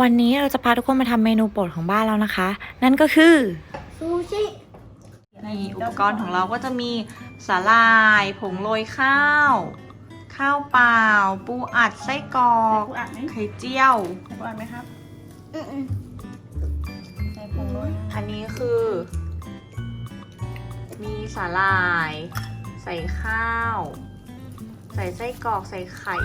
วันนี้เราจะพาทุกคนมาทำเมนูโปรดของบ้านเรานะคะ นั่นก็คือซูชินี่อุปกรณ์ของเราก็จะมีสาลาย ผงโรยข้าว ข้าวเปล่า ปูอัดไส้กรอกปูอัดไหมไข่เจียวใส่ปูอัดไหมครับอืมใส่ผงโรยอันนี้คือ มีสาลาย ใส่ข้าว ใส่ไส้กรอกใส่ไข่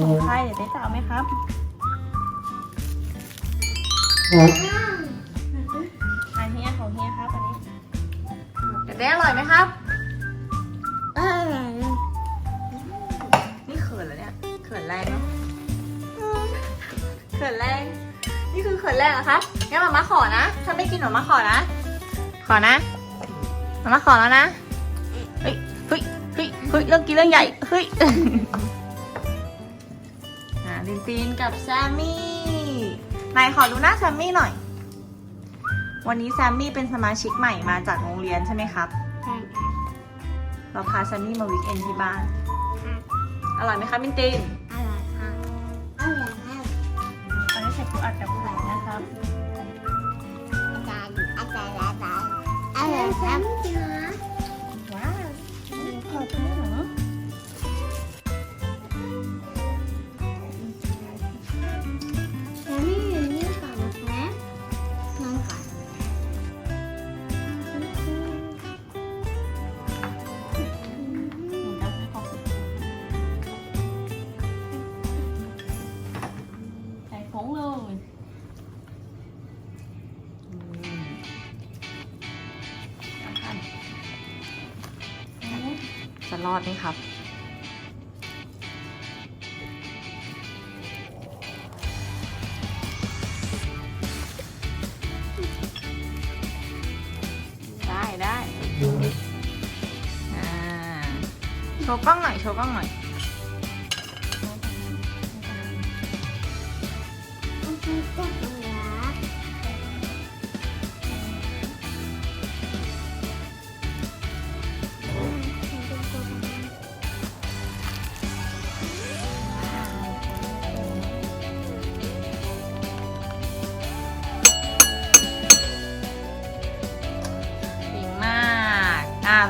ของใครเดี๋ยวเจ๊จะเอาไหมครับอันเฮียของเฮียครับอันนี้แต่ได้อร่อยไหมครับอร่อยนี่เขินแล้วเนี่ยเขินแรงเนาะเขินแรง นี่คือเขินแรงเหรอคะงั้นมามาขอนะ ถ้าไม่กินหมาม่าขอนะ ขอนะมามาขอแล้วนะ เฮ้ย เฮ้ย เฮ้ย เฮ้ย เรื่องกินเรื่องใหญ่ เฮ้ย ลินตินกับแซมมี่ไหนขอดูหน้าแซมมี่หน่อย วันนี้แซมมี่เป็นสมาชิกใหม่มาจากโรงเรียนใช่ไหมครับ ใช่เราพาแซมมี่มาวิกเอนที่บ้าน อร่อยไหมคะมินตินอร่อยค่ะอร่อยค่ะอันนี้ใส่ปูอัดกับไข่นะครับ อาจารย์อาจารย์อาจารย์อร่อยครั จะรอดไหมครับ ได้ได้อ่าโชว์กล้องหน่อย โชว์กล้องหน่อย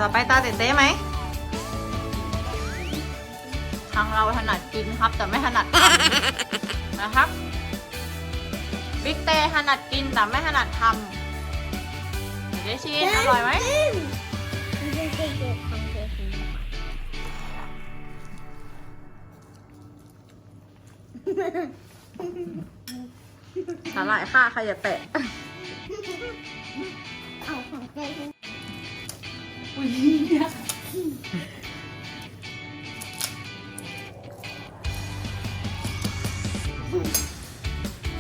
ต่อไปตาเต้เต้ไหมทางเราถนัดกินครับ แต่ไม่ถนัดทำนะครับบิ๊กเต้ถนัดกินแต่ไม่ถนัดทำเดี๋ยวเจชินอร่อยไหมสาหร่ายค่ะใครอย่าแตะ อุ้ย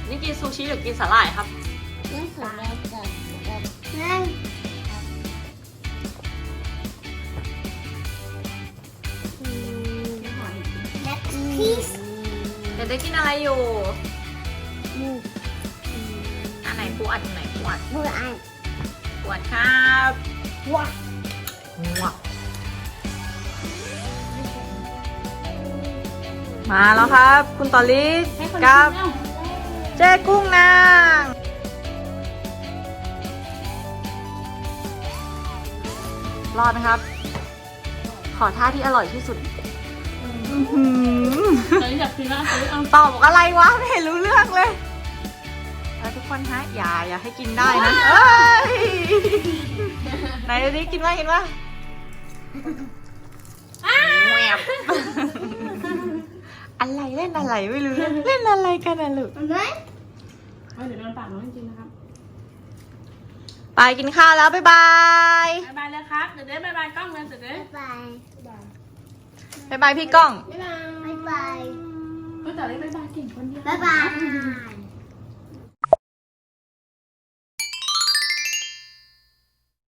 นี่กินซูชิหรือกินสาหร่ายครับ นั่งสองแล้วกับกับนั่งและพีซเดี๋ยวได้กินอะไรอยู่หมูอันไหนปูอัดอันไหนปูอัดหมูอัน ปูอัดครับ ว้าว้า มาแล้วครับ คุณตอลิกให้คนกับกินแล้วเจ๊กุ้งนางรอดไหมครับ ขอท่าที่อร่อยที่สุดอื้อหือเดี๋ยวอยากกินแล้วเจ๊เอาตอบอะไรวะ ไม่เห็นรู้เรื่องเลยแล้วทุกคนฮะ อย่า อย่าให้กินได้นะ เอ้ย ไหนดูดิกินว่ากินว่าแหวบ อะไรเล่นอะไรไม่รู้เรื่องเล่นอะไรกันอะลูกเห็นไหมเอาเดี๋ยวโดนปากน้องจริงๆนะครับไปกินข้าวแล้วบ๊ายบายบายบายเลยครับ เดี๋ยวเจ๊บายบายกล้องเลยเดี๋ยวเจ๊บ๊ายบายบ๊ายบายพี่ก้อง บ๊ายบาย บ๊ายบายเฮ้ยแต่เล็กบายบายเก่งคนเดียว บ๊ายบาย